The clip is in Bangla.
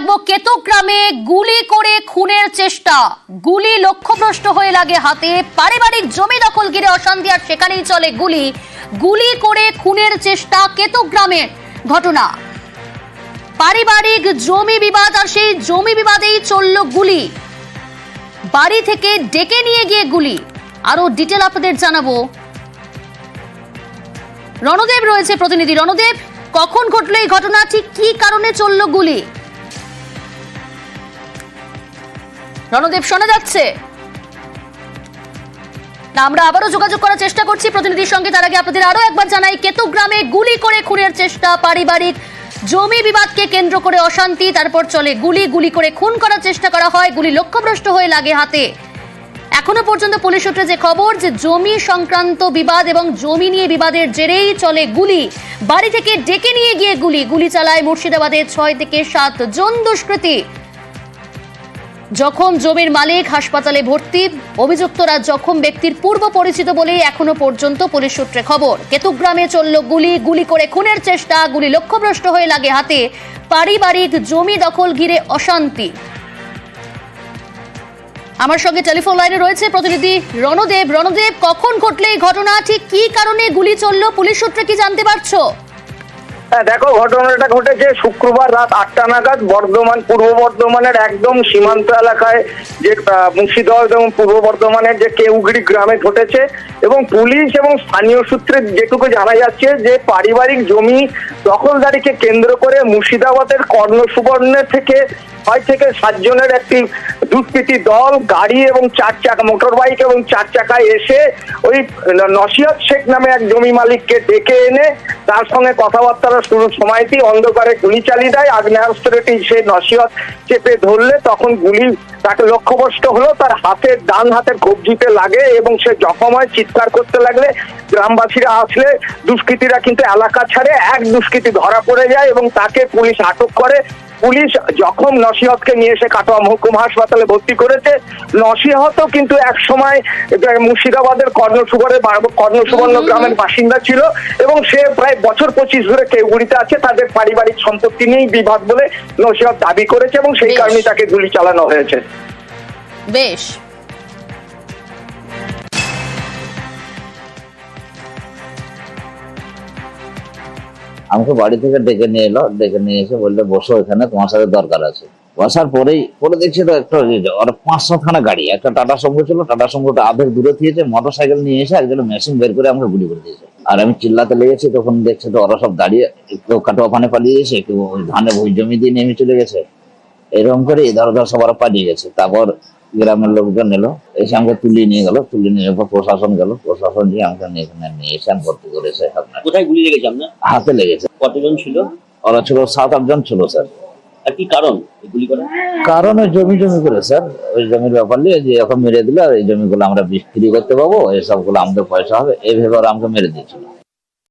রাখব কেতুগ্রামে গুলি করে খুনের চেষ্টা। গুলি লক্ষ্যভ্রষ্ট হয়ে লাগে হাতে। পারিবারিক জমি দখল ঘিরে অশান্তি, আর সেখানেই চলে গুলি। গুলি করে খুনের চেষ্টা কেতুগ্রামের ঘটনা। পারিবারিক জমি বিবাদ, আর সেই জমি বিবাদেই চলল গুলি। বাড়ি থেকে ডেকে নিয়ে গিয়ে গুলি। আরও ডিটেল আপনাদের জানাব। রণদেব রয়েছে প্রতিনিধি। রণদেব, কখন ঘটলো এই ঘটনা? ঠিক কি কারণে চলল গুলি? রণদেব শোনা যাচ্ছে। আমরা আবারও যোগাযোগ করার চেষ্টা করছি প্রতিনিধির সঙ্গে। তার আগে আপনাদের আরও একবার জানাই, কেতু গ্রামে গুলি করে খুনের চেষ্টা, পারিবারিক জমি বিবাদকে কেন্দ্র করে অশান্তি, তারপর চলে গুলি গুলি করে খুন করার চেষ্টা করা হয়, গুলি লক্ষ্যভ্রষ্ট হয়ে লাগে হাতে। এখনও পর্যন্ত পুলিশ সূত্রে যে খবর যে জমি সংক্রান্ত বিবাদ এবং জমি নিয়ে বিবাদের জেরেই চলে গুলি, বাড়ি থেকে ডেকে নিয়ে গিয়ে গুলি গুলি চালায় মুর্শিদাবাদের ছয় থেকে সাত জন দুষ্কৃতী। জখম জমির মালিক, হাসপাতালে ভর্তি। অভিযুক্তরা জখম ব্যক্তির পূর্ব পরিচিত বলেই এখনও পর্যন্ত পুলিশ সূত্রে খবর। কেতুগ্রামে চলল গুলি গুলি করে খুনের চেষ্টা, গুলি লক্ষ্যভ্রষ্ট হয়ে লাগে হাতে। পারিবারিক জমি দখল ঘিরে অশান্তি। আমার সঙ্গে টেলিফোন লাইনে রয়েছে প্রতিনিধি রণদেব। রণদেব, কখন ঘটলে এই ঘটনা? ঠিক কি কারণে গুলি চলল? পুলিশ সূত্রে কি জানতে পারছ? হ্যাঁ দেখো, ঘটনাটা ঘটেছে শুক্রবার রাত আটটা নাগাদ, বর্ধমান, পূর্ব বর্ধমানের একদম সীমান্ত এলাকায় যে মুর্শিদাবাদ এবং পূর্ব বর্ধমানের যে কেউগিরি গ্রামে ঘটেছে এবং পুলিশ এবং স্থানীয় সূত্রে যেটুকু জানা যাচ্ছে যে পারিবারিক জমি দখলদারিকে কেন্দ্র করে মুর্শিদাবাদের কর্ণ সুবর্ণের থেকে ছয় থেকে সাতজনের একটি দুষ্কৃতী দল, গাড়ি এবং চার চাকা মোটর বাইক এবং চার চাকায় এসে ওই নসিহত শেখ নামে এক জমি মালিককে ডেকে এনে তার সঙ্গে কথাবার্তা শুরুর সময়তেই অন্ধকারে গুলি চালিয়ে দেয়। আগ্নেয়াস্ত্রটি সে নসিহত চেপে ধরলে তখন গুলি তাকে লক্ষ্যভ্রষ্ট হলো। তার হাতের ডান হাতের কবজিতে লাগে এবং সে জখম হয়, চিৎকার করতে লাগলে। গ্রামবাসীরা আসলে দুষ্কৃতীরা কিন্তু এলাকা ছাড়ে, এক দুষ্কৃতী ধরা পড়ে যায় এবং তাকে পুলিশ আটক করে। পুলিশ জখম নসিহতকে নিয়ে এসে কাটোয়া মহকুমা হাসপাতালে ভর্তি করেছে নসিহতও কিন্তু এক সময় মুর্শিদাবাদের কর্ণসুবরের কর্ণসুবর্ণ গ্রামের বাসিন্দা ছিল এবং সে প্রায় বছর পঁচিশ ধরে কেউগুড়িতে আছে তাদের পারিবারিক সম্পত্তি নিয়েই বিভাগ বলে নসিহত দাবি করেছে এবং সেই। কারণে তাকে গুলি চালানো হয়েছে। বেশ। আমাকে বাড়ি থেকে ডেকে নিয়ে এলো, ডেকে নিয়ে এসে বললে, বসো এখানে, তোমার সাথে দরকার আছে। বসার পরেই পরে দেখছি তো একটা ওর পাঁচ সাতখানা গাড়ি, একটা টাটা সম্ভব ছিল, টাটা সম্ভবটা আধেক দূরে দিয়েছে মোটর সাইকেল নিয়ে এসে একজন মেশিন বের করে আমাকে গুলি করে দিয়েছে। আর আমি চিল্লাতে লেগেছি, তখন দেখছি তো ওরা সব দাঁড়িয়ে কেউ কাটো ওখানে পালিয়ে গেছে ওই ধানে ভুই জমি দিয়ে নেমে চলে গেছে। এরকম করে ইধার উধার সবার পালিয়ে গেছে। তারপর গ্রামের লোকজন এলো এসে আমাকে তুলে নিয়ে গেল তুলে নিয়ে যাওয়ার পর প্রশাসন গেল প্রশাসন দিয়ে আমাকে এখানে নিয়ে এসে আমি ভর্তি করেছে আপনার কোথায় গুলি লেগেছে আপনার? হাতে লেগেছে। কতজন ছিল? ওরা ছিল সাত আটজন ছিল স্যার। আর কি কারণ গুলি করা কারণ ওই জমি জমি করে স্যার। ওই জমির ব্যাপার নিয়ে যে এখন মেরে দিলে এই জমিগুলো আমরা বিক্রি করতে পাবো এসবগুলো আমাদের পয়সা হবে এই ভেবে ওরা আমাকে মেরে দিয়েছিল।